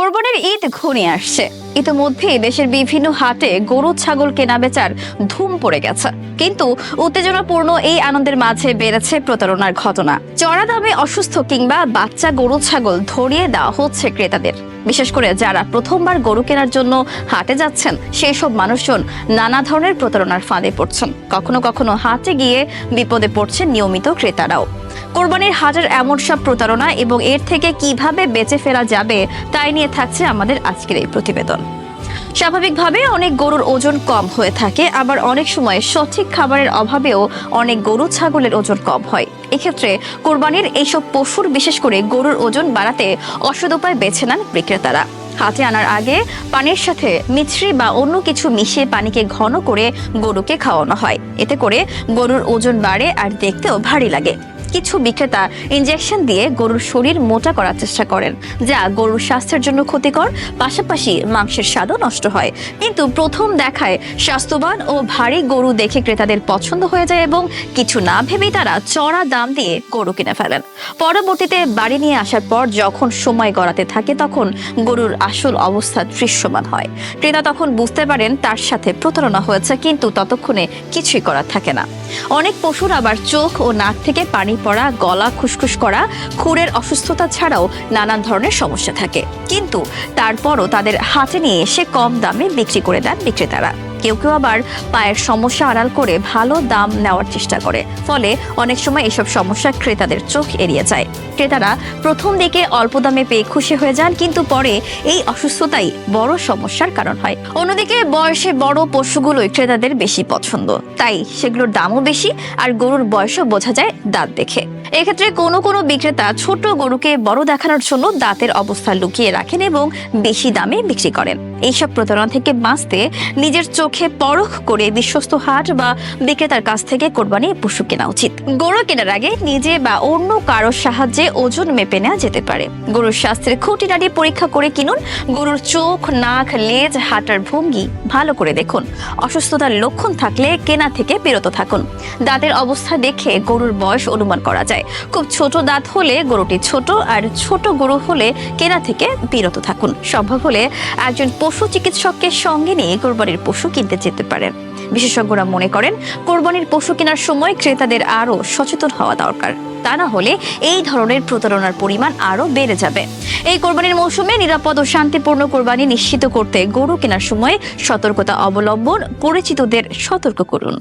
কোরবানির ঈদ ঘনিয়ে আসছে। ইতিমধ্যে দেশের বিভিন্ন হাটে গরু ছাগল কেনা বেচার ধুম পড়ে গেছে। কিন্তু উত্তেজনাপূর্ণ এই আনন্দের মাঝে বেড়েছে প্রতারণার ঘটনা। চড়া দামে অসুস্থ কিংবা বাচ্চা গরু ছাগল ধরিয়ে দেওয়া হচ্ছে ক্রেতাদের। বিশেষ করে যারা প্রথমবার গরু কেনার জন্য হাটে যাচ্ছেন সেই সব মানুষজন নানা ধরনের প্রতারণার ফাঁদে পড়ছেন। কখনো কখনো হাটে গিয়ে বিপদে পড়ছেন নিয়মিত ক্রেতারাও। কোরবানির হাজার এমন সব প্রতারণা এবং এর থেকে কীভাবে বেঁচে ফেরা যাবে, তাই নিয়ে থাকছে আমাদের আজকের এই প্রতিবেদন। স্বাভাবিকভাবে অনেক গরুর ওজন কম হয়ে থাকে, আবার অনেক সময় সঠিক খাবারের অভাবেও অনেক গরু ছাগলের ওজন কম হয়। এক্ষেত্রে কোরবানির এইসব পশুর বিশেষ করে গরুর ওজন বাড়াতে অসদ উপায় বেছে নেন বিক্রেতারা। হাতে আনার আগে পানির সাথে মিছরি বা অন্য কিছু মিশিয়ে পানিকে ঘন করে গরুকে খাওয়ানো হয়। এতে করে গরুর ওজন বাড়ে আর দেখতেও ভারী লাগে। কিছু বিক্রেতা ইনজেকশন দিয়ে গরুর শরীর মোটা করার চেষ্টা করেন, যা গরুর স্বাস্থ্যের জন্য ক্ষতিকর, পাশাপাশি মাংসের স্বাদও নষ্ট হয়। কিন্তু প্রথম দেখায় স্বাস্থ্যবান ও ভারী গরু দেখে ক্রেতাদের পছন্দ হয়ে যায় এবং কিছু না ভেবেই তারা চড়া দাম দিয়ে গরু কিনে ফেলেন। পরবর্তীতে বাড়ি নিয়ে আসার পর যখন সময় গড়াতে থাকে, তখন গরুর আসল অবস্থা দৃশ্যমান হয়। ক্রেতা তখন বুঝতে পারেন তার সাথে প্রতারণা হয়েছে, কিন্তু ততক্ষণে কিছুই করার থাকে না। অনেক পশুর আবার চোখ ও নাক থেকে পানি পড়া, গলা খুসখুস করা, খুরের অসুস্থতা ছাড়াও নানান ধরনের সমস্যা থাকে। কিন্তু তারপরও তাদের হাতে নিয়ে এসে কম দামে বিক্রি করে দেন বিক্রেতারা। কেউ কেউ আবার পায়ের সমস্যা আড়াল করে ভালো দাম নেওয়ার চেষ্টা করে। ফলে অনেক সময় এসব সমস্যা ক্রেতাদের চোখ এড়িয়ে যায়। ক্রেতারা প্রথম দিকে অল্প দামে পেয়ে খুশি হয়ে যান, কিন্তু পরে এই অসুস্থতাই বড় সমস্যার কারণ হয়। অন্যদিকে বয়সে বড় পশুগুলোই ক্রেতাদের বেশি পছন্দ। তাই সেগুলোর দামও বেশি আর গরুর বয়সও বোঝা যায় দাঁত দেখে। এক্ষেত্রে কোনো কোনো বিক্রেতা ছোট গরুকে বড় দেখানোর জন্য দাঁতের অবস্থা লুকিয়ে রাখেন এবং বেশি দামে বিক্রি করেন। এইসব প্রতারণা থেকে বাঁচতে নিজের চোখে পরখ করে বিশ্বস্ত হাট বা বিক্রেতার কাছ থেকে কোরবানি পশু কেনা উচিত। গরু কেনার আগে নিজে বা অন্য কারোর সাহায্যে ওজন মেপে নেওয়া যেতে পারে। গরুর স্বাস্থ্যের খুঁটিনাটি পরীক্ষা করে কিনুন। গরুর চোখ, নাক, লেজ, হাঁটার ভঙ্গি ভালো করে দেখুন। অসুস্থতার লক্ষণ থাকলে কেনা থেকে বিরত থাকুন। দাঁতের অবস্থা দেখে গরুর বয়স অনুমান করা যায়। খুব ছোট দাঁত হলে গরুটি ছোট আর ছোট গরু হলে কেনা থেকে বিরত থাকুন। সম্ভব হলে একজন পশু চিকিৎসককে সঙ্গে নিয়ে কোরবানির পশু কিনতে যেতে পারেন। বিশেষজ্ঞরা মনে করেন, কোরবানির পশু কেনার সময় ক্রেতাদের আরও সচেতন হওয়া দরকার। তা না হলে এই ধরনের প্রতারণার পরিমাণ আরও বেড়ে যাবে। এই কোরবানির মৌসুমে নিরাপদ ও শান্তিপূর্ণ কোরবানি নিশ্চিত করতে গরু কেনার সময় সতর্কতা অবলম্বন, পরিচিতদের সতর্ক করুন।